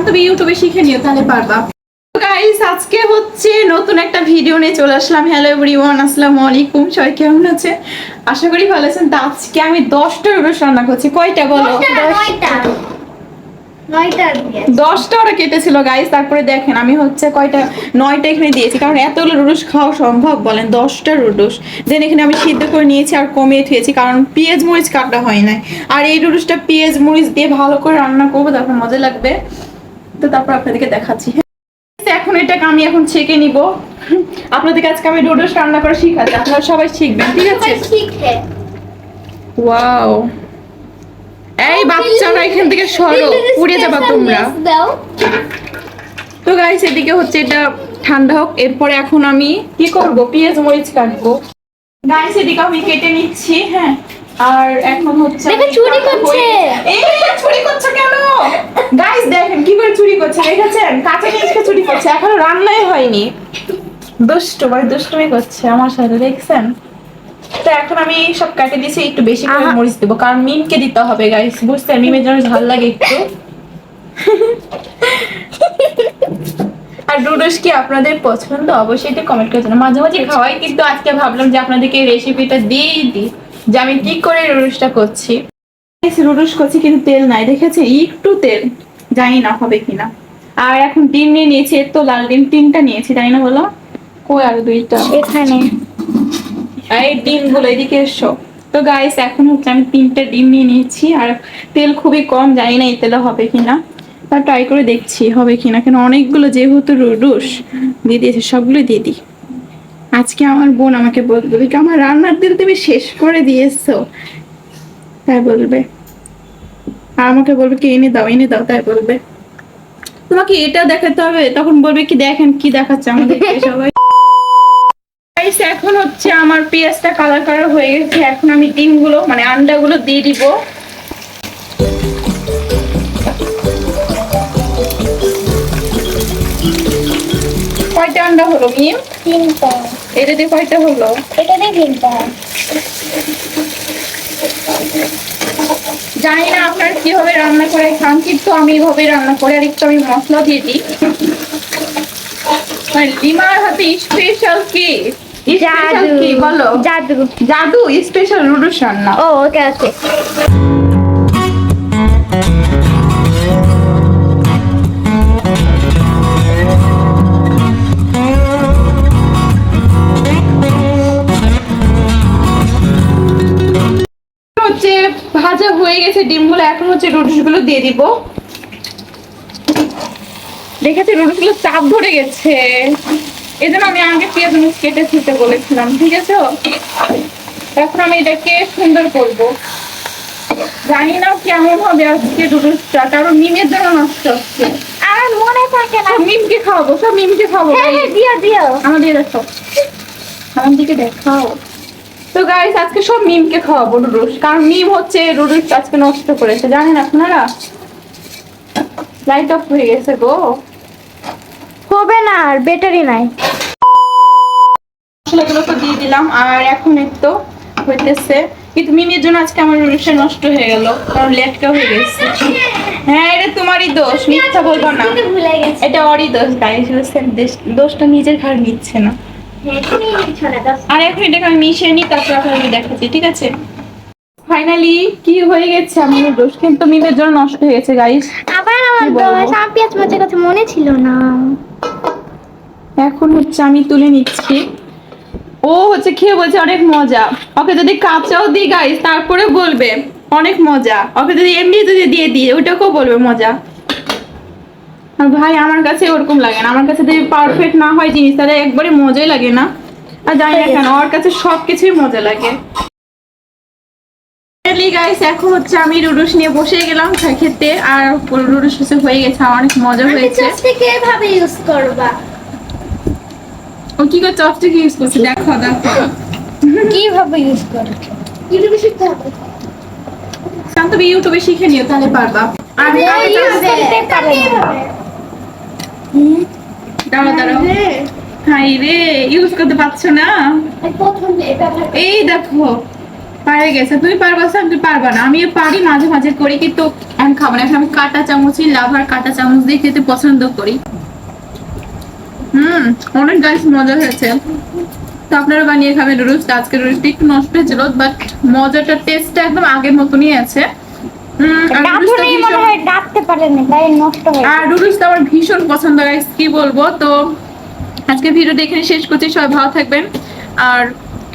শান্তবি ইউটিউবে শিখে নিও তাহলে পারবা। গাইস আজকে হচ্ছে নতুন একটা ভিডিও নিয়ে চলে আসলাম। হ্যালো এভরিওয়ান আসসালামু আলাইকুম। সবাই কেমন আছে আশা করি ভালো আছেন। তা আজকে আমি দশটা রান্না করছি। কয়টা বলো? দশটা ওরা কেটেছিল গাইস তারপরে দেখেন আমি হচ্ছে কয়টা নয়টা এখানে দিয়েছি। কারণ এতগুলো রুডুস খাওয়া সম্ভব বলেন দশটা রুডুস। দেন এখানে আমি সিদ্ধ করে নিয়েছি আর কমিয়ে থুয়েছি কারণ পেঁয়াজ মরিচ কাটা হয় নাই। আর এই রুডুসটা পেঁয়াজ মরিচ দিয়ে ভালো করে রান্না করব তারপর মজা লাগবে। তো তারপর আপনাদেরকে দেখাচ্ছি। এখন এটাকে আমি এখন ছেঁকে নিব। আপনাদেরকে আজকে আমি রুডুস রান্না করে শিখাচ্ছি আপনারা সবাই শিখবেন ঠিক আছে? ওয়াও। এই বাচ্চারা এখান থেকে সরো উড়ে যাবা তোমরা। তো গাইস এদিকে হচ্ছে এটা ঠান্ডা হোক এরপরে এখন আমি কি করব? পেঁয়াজ মরিচ কাটবো। গাইস এদিকে আমি কেটে নিচ্ছি হ্যাঁ। আর এখন হচ্ছে দেখো, চুরি করছে। এই চুরি করছে কেন? গাইস দেখেন কি করে চুরি করছে দেখেছেন? কাঁচা জিনিসকে চুরি করছে এখনও রান্নাই হয়নি। দুষ্টু ভাই দুষ্টুমি করছে আমার সাথে দেখছেন? তো এখন আমি সব কাটে দিয়েছি একটু বেশি করে মরিচ দেবো কারণ মিমকে দিতে হবে গাইস বুঝতে মিমের জন্য ঝাল লাগে একটু। আর নুডলস কি আপনাদের পছন্দ? অবশ্যই এটা কমেন্ট করে জানান মাঝে মাঝে খাওয়াই কিন্তু আজকে ভাবলাম যে আপনাদেরকে রেসিপিটা দিয়েই দিই। যে আমি কি করে নুডলসটা করছি? নুডলস করছি কিন্তু তেল নাই দেখেছি একটু তেল জানি না হবে কিনা। আর এখন ডিম নিয়ে নিয়েছি এর তো লাল ডিম তিনটা নিয়েছি তাই না বলো? কই আর দুইটা? এখানে। আর এই ডিমগুলো এদিকে এসো। তো গাইস এখন হচ্ছে আমি তিনটা ডিম নিয়ে নিয়েছি আর তেল খুবই কম জানি না এই তেলে হবে কিনা। তা ট্রাই করে দেখছি হবে কিনা। কেন অনেকগুলো যেহেতু রুডুস দিয়ে দিয়েছে সবগুলো দিয়ে দিই। আজকে আমার বোন আমাকে বলবে কি আমার রান্নার তেল তুমি শেষ করে দিয়েছ? তাই বলবে। আমাকে বলবে কি, এনে দাও এনে দাও। তাই বলবে। তোমাকে এটা দেখাতে হবে, তখন বলবে কি, দেখেন কি দেখাচ্ছে আমাদেরকে সবাই। এখন হচ্ছে আমার পেঁয়াজটা কালার কালার হয়ে গেছে। এখন আমি ডিমগুলো মানে আন্ডাগুলো দিয়ে দিব। কয়টা আন্ডা হলো মিম তিনটা এটা দিয়ে কয়টা হলো? এটা দিয়ে তিনটা জানি না আপনার কীভাবে রান্না করে খান কিন্তু আমি এভাবে রান্না করে আর একটু আমি মশলা দিয়ে দিই। লিমার হাতে স্পেশাল কি? জাদু। কি বলো? জাদু। জাদু স্পেশাল রুডুস রান্না। ও ওকে ওকে। ডিমগুলো এখন হচ্ছে রুটিগুলো দিয়ে দিব। দেখেছি রুটিগুলো চাপ ধরে গেছে। এই জন্য আমি আগে পেঁয়াজ মরিচ কেটে খেতে বলেছিলাম ঠিক আছে এখন আমি এটাকে সুন্দর করব। জানি না কেমন হবে আজকে রুটিটা কারণ মিমের জন্য নষ্ট হচ্ছে। আমার মনে থাকে না। মিমকে খাওয়াবো সব মিমকে খাওয়াবো। হ্যাঁ হ্যাঁ দিও দিও। আমাদের দেখো আমার দিকে দেখাও। তো গাইস আজকে সব মিমকে খাওয়াবো রুডুস কারণ মিম হচ্ছে রুডুস আজকে নষ্ট করেছে জানেন আপনারা? লাইট অফ হয়ে গেছে গো। হবে না আর ব্যাটারি নাই। মশলাগুলো তো দিয়ে দিলাম আর এখন একটু হইতেছে। কিন্তু মিমের জন্য আজকে আমার রুডুসটা নষ্ট হয়ে গেল কারণ লেটকা হয়ে গেছে। হ্যাঁ এটা তোমারই দোষ মিথ্যা বলব না। এটা ওরই দোষ গাইস দোষটা নিজের ঘাড় নিচ্ছে না। হ্যাঁ আর এখন এটাকে আমি মিশিয়ে নিই তারপর আপনাকে দেখাচ্ছি ঠিক আছে? ফাইনালি কি হয়ে গেছে? আমি দোষ কিন্তু মিমের জন্য নষ্ট হয়ে গেছে গাইস আবার আমার? দশ আমার পেঁয়াজ মাছের কথা মনে ছিল না। এখন হচ্ছে আমি তুলে নিচ্ছি। ও হচ্ছে খেয়ে বলছে অনেক মজা। ওকে যদি কাঁচাও দিই গাইস তারপরে বলবে অনেক মজা। ওকে যদি এমনি যদি দিয়ে দিই ওটাকেও বলবে মজা। ভাই আমার কাছে ওরকম লাগে না। আমার কাছে যদি পারফেক্ট না হয় জিনিস তাহলে একবারে মজাই লাগে না। আর জানি না কেন ওর কাছে সব কিছুই মজা লাগে। গাইস এখন হচ্ছে আমি রুডুস নিয়ে বসে গেলাম খেতে আর রুডুস হচ্ছে হয়ে গেছে অনেক মজা হয়েছে। এভাবে ইউজ করবা? ও কি করে চপস্টিক ইউজ করছে? দেখো দেখো। কীভাবে ইউজ করবে? ইউটিউবে শিখতে হবে। শান্তবি ইউটিউবে শিখে নিও তাহলে পারবা। আর আমি ইউজ করতে দাঁড়াও দাঁড়াও। হাই রে ইউজ করতে পারছ না? এই দেখো পারে গেছে। তুমি পারবা তুমি পারবা না। আমি পারি মাঝে মাঝে করি কিন্তু আমি খাব না। এখন আমি কাটা চামচই লাভার কাটা চামচ দিয়ে খেতে পছন্দ করি। হুম অনেক গাইস মজা হয়েছে। তো আপনারা বানিয়ে খাবেন রুস্ট। আজকে রুস্ট একটু নষ্ট হয়েছিল বাট মজাটা টেস্টটা একদম আগের মতনই আছে। আর হয় হয়ে নুডলস তো আমার ভীষণ পছন্দ গাইস কি বলব? তো আজকে ভিডিওটা এখানে শেষ করছি সবাই ভালো থাকবেন। আর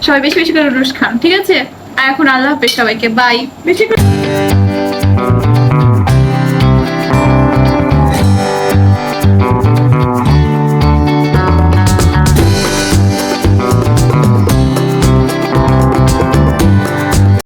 সবাই বেশি বেশি করে রুস খান ঠিক আছে? আর এখন আল্লাহ হাফেজ সবাইকে বাই বেশি করে